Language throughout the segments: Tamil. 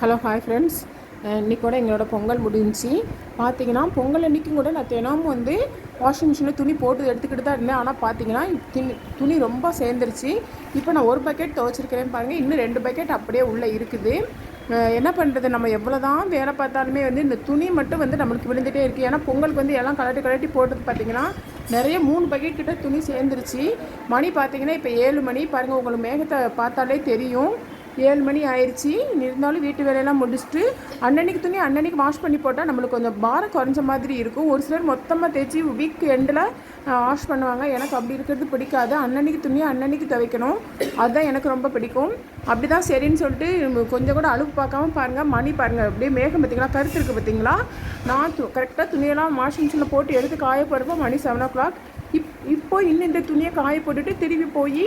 Hello hi friends. இன்றைக்கி கூட எங்களோட பொங்கல் முடிஞ்சி. பார்த்தீங்கன்னா பொங்கல் அன்றைக்கும் கூட நான் தினமும் வந்து வாஷிங் மிஷினில் துணி போட்டு எடுத்துக்கிட்டு தான் இருந்தேன். ஆனால் பார்த்தீங்கன்னா துணி துணி ரொம்ப சேர்ந்துருச்சு. இப்போ நான் ஒரு பக்கெட் துவைச்சிருக்கிறேன் பாருங்கள் இன்னும் ரெண்டு பக்கெட் அப்படியே உள்ளே இருக்குது. என்ன பண்ணுறது நம்ம எவ்வளோ தான் வேலை பார்த்தாலுமே வந்து இந்த துணி மட்டும் வந்து நம்மளுக்கு விழுந்துகிட்டே இருக்குது ஏன்னா பொங்கலுக்கு வந்து எல்லாம் கலட்டி கலட்டி போட்டது பார்த்தீங்கன்னா நிறைய மூணு பக்கெட் கிட்ட துணி சேர்ந்துருச்சு. மணி பார்த்தீங்கன்னா இப்போ ஏழு மணி. பாருங்கள் உங்களுக்கு மேகத்தை பார்த்தாலே தெரியும். ஏழு மணி ஆயிடுச்சு இருந்தாலும் வீட்டு வேலையெல்லாம் முடிச்சுட்டு அன்னன்னைக்கு துணி அன்னன்னைக்கு வாஷ் பண்ணி போட்டால் நம்மளுக்கு கொஞ்சம் பாரம் குறைஞ்ச மாதிரி இருக்கும். ஒரு சிலர் மொத்தமாக தேய்ச்சி வீக் எண்டில் வாஷ் பண்ணுவாங்க. எனக்கு அப்படி இருக்கிறது பிடிக்காது. அன்னன்னைக்கு துணி அன்னன்னைக்கு துவைக்கணும். அதுதான் எனக்கு ரொம்ப பிடிக்கும். அப்படி தான் சரின்னு சொல்லிட்டு கொஞ்சம் கூட அழுப்பு பார்க்காம பாருங்கள் மணி பாருங்கள் அப்படியே மேகம் பார்த்தீங்களா? கருத்து இருக்குது பார்த்தீங்களா? நான் து கரெக்டாக துணியெல்லாம் வாஷிங் மிஷினில் போட்டு எடுத்து காய போகிறப்போ மணி செவன் ஓ கிளாக் இப் இப்போ இன்னும் இந்த துணியை காய போட்டுட்டு திரும்பி போய்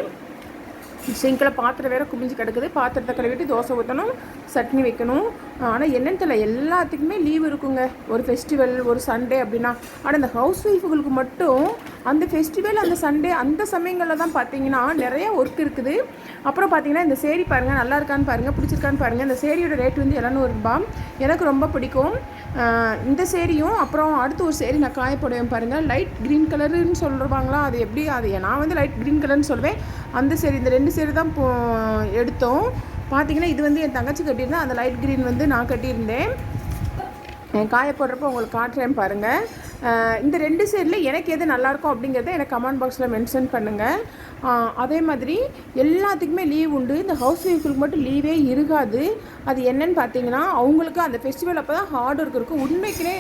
சிங்கில் பாத்திரம் வேறு குமிஞ்சு கிடக்குது. பாத்திரத்தை கழுவிட்டு தோசை ஊற்றணும் சட்னி வைக்கணும். ஆனால் என்னென்னு தெரியல எல்லாத்துக்குமே லீவ் இருக்குங்க. ஒரு ஃபெஸ்டிவல் ஒரு சண்டே அப்படின்னா. ஆனால் இந்த ஹவுஸ் ஒய்ஃபுகளுக்கு மட்டும் அந்த ஃபெஸ்டிவல் அந்த சண்டே அந்த சமயங்களில் தான் பார்த்தீங்கன்னா நிறைய ஒர்க் இருக்குது. அப்புறம் பார்த்தீங்கன்னா இந்த சேரி பாருங்கள் நல்லா இருக்கான்னு பாருங்கள் பிடிச்சிருக்கான்னு பாருங்கள் இந்த சேரியோட ரேட் வந்து இரநூறுபா எனக்கு ரொம்ப பிடிக்கும். இந்த சேரியும் அப்புறம் அடுத்து ஒரு சேரி நான் காயப்படுவேன் பாருங்கள் லைட் க்ரீன் கலருன்னு சொல்லுவாங்களா? அது எப்படி அது நான் வந்து லைட் க்ரீன் கலர்னு சொல்லுவேன். அந்த சைடு இந்த ரெண்டு சைடு தான் போ எடுத்தோம். பார்த்தீங்கன்னா இது வந்து என் தங்கச்சி கட்டியிருந்தேன் அந்த லைட் க்ரீன் வந்து நான் கட்டியிருந்தேன். அஹ் காய போடுறப்போ உங்களுக்கு காட்டுறேன் பாருங்கள் இந்த ரெண்டு சைடில் எனக்கு எது நல்லாயிருக்கும் அப்படிங்கிறத எனக்கு கமெண்ட் பாக்ஸில் மென்ஷன் பண்ணுங்கள் அதே மாதிரி எல்லாத்துக்குமே லீவ் உண்டு. இந்த ஹவுஸ் ஒய்ஃபுக்கு மட்டும் லீவே இருக்காது. அது என்னன்னு பார்த்தீங்கன்னா அவங்களுக்கு அந்த ஃபெஸ்டிவல் அப்போ தான் ஹார்ட் ஒர்க் இருக்கும் உண்மைக்குனே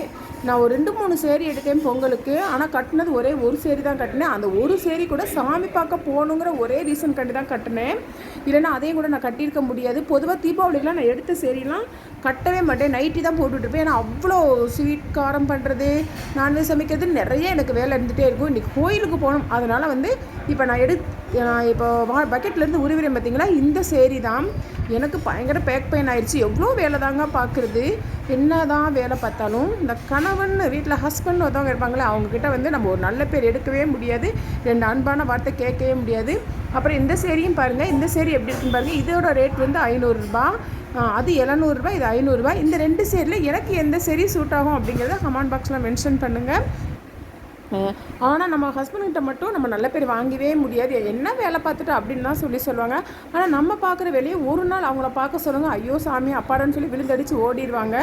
நான் ஒரு ரெண்டு மூணு சேரீ எடுத்தேன் பொங்கலுக்கு. ஆனால் கட்டினது ஒரே ஒரு சேரீ தான் கட்டினேன். அந்த ஒரு சேரீ கூட சாமி பார்க்க போகணுங்கிற ஒரே ரீசன் கண்டு தான் கட்டினேன். இல்லைன்னா அதையும் கூட நான் கட்டியிருக்க முடியாது. பொதுவாக தீபாவளிக்கெலாம் நான் எடுத்த சேரீலாம் கட்டவே மாட்டேன். நைட்டி தான் போட்டுட்ருப்பேன் ஏன்னா அவ்வளோ ஸ்வீட் காரம் பண்ணுறது நான் நான்வெஜ் சமைக்கிறது நிறைய எனக்கு வேலை இருந்துகிட்டே இருக்கும். இன்றைக்கி கோயிலுக்கு போகணும். அதனால் வந்து இப்போ நான் எடு நான் இப்போ வா பக்கெட்லேருந்து உருவிறேன் பார்த்தீங்களா இந்த சேரீ தான் எனக்கு பயங்கர பேக் பெயின் ஆயிடுச்சு எவ்வளோ வேலை தாங்க பார்க்குறது என்ன தான் வேலை பார்த்தாலும் இந்த கணவன் வீட்டில் ஹஸ்பண்ட் ஒருத்தவங்க இருப்பாங்களே அவங்கக்கிட்ட வந்து நம்ம ஒரு நல்ல பேர் எடுக்கவே முடியாது. ரெண்டு அன்பான வார்த்தை கேட்கவே முடியாது. அப்புறம் இந்த சேரீயும் பாருங்கள் இந்த சேரீ எப்படி இருக்குன்னு பாருங்கள் இதோட ரேட் வந்து ஐநூறுரூபா. அது எழுநூறுபா இது ஐநூறுரூபா. இந்த ரெண்டு சேரில் எனக்கு எந்த சேரீ சூட் ஆகும் அப்படிங்கிறத கமெண்ட் பாக்ஸில் மென்ஷன் பண்ணுங்கள் ஆனால் நம்ம ஹஸ்பண்ட்கிட்ட மட்டும் நம்ம நல்ல பேர் வாங்கவே முடியாது. என்ன வேலை பார்த்துட்டு அப்படின்னு தான் சொல்லி சொல்லுவாங்க. ஆனால் நம்ம பார்க்குற வேலையை ஒரு நாள் அவங்கள பார்க்க சொல்லுங்கள் ஐயோ சாமி அப்பாடான்னு சொல்லி விழுந்தடிச்சு ஓடிடுவாங்க.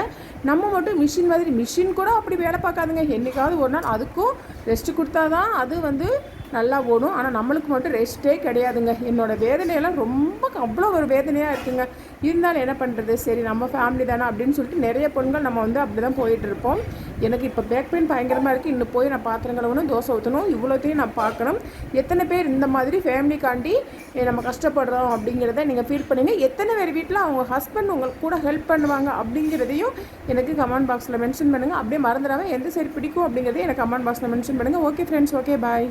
நம்ம மட்டும் மிஷின் மாதிரி மிஷின் கூட அப்படி வேலை பார்க்காதுங்க. என்றைக்காவது ஒரு நாள் அதுக்கும் ரெஸ்ட் கொடுத்தா தான் அது வந்து நல்லா ஓடும். ஆனால் நம்மளுக்கு மட்டும் ரெஸ்ட்டே கிடையாதுங்க. என்னோடய வேதனையெல்லாம் ரொம்ப அவ்வளோ ஒரு வேதனையாக இருக்குங்க. இருந்தாலும் என்ன பண்ணுறது சரி நம்ம ஃபேமிலி தானே அப்படின்னு சொல்லிட்டு நிறைய பெண்கள் நம்ம வந்து அப்படி தான் போயிட்டுருப்போம் எனக்கு இப்போ பேக் பெயின் பயங்கரமாக இருக்குது இன்னும் போய் நான் பாத்திரம் கழுவணும் தோசை ஊற்றணும் இவ்வளோத்தையும் நான் பார்க்கணும். எத்தனை பேர் இந்த மாதிரி ஃபேமிலிக்காண்டி நம்ம கஷ்டப்படுறோம் அப்படிங்கிறத நீங்கள் ஃபீல் பண்ணுங்க. எத்தனை பேர் வீட்டில் அவங்க ஹஸ்பண்ட் உங்களுக்கு கூட ஹெல்ப் பண்ணுவாங்க அப்படிங்கிறதையும் எனக்கு கமெண்ட் பாக்ஸில் மென்ஷன் பண்ணுங்கள் அப்படியே மறந்துடாமல் எந்த சரி பிடிக்கும் அப்படிங்கிறதையும் எனக்கு கமெண்ட் பாக்ஸில் மென்ஷன் பண்ணுங்கள் ஓகே ஃப்ரெண்ட்ஸ் ஓகே பாய்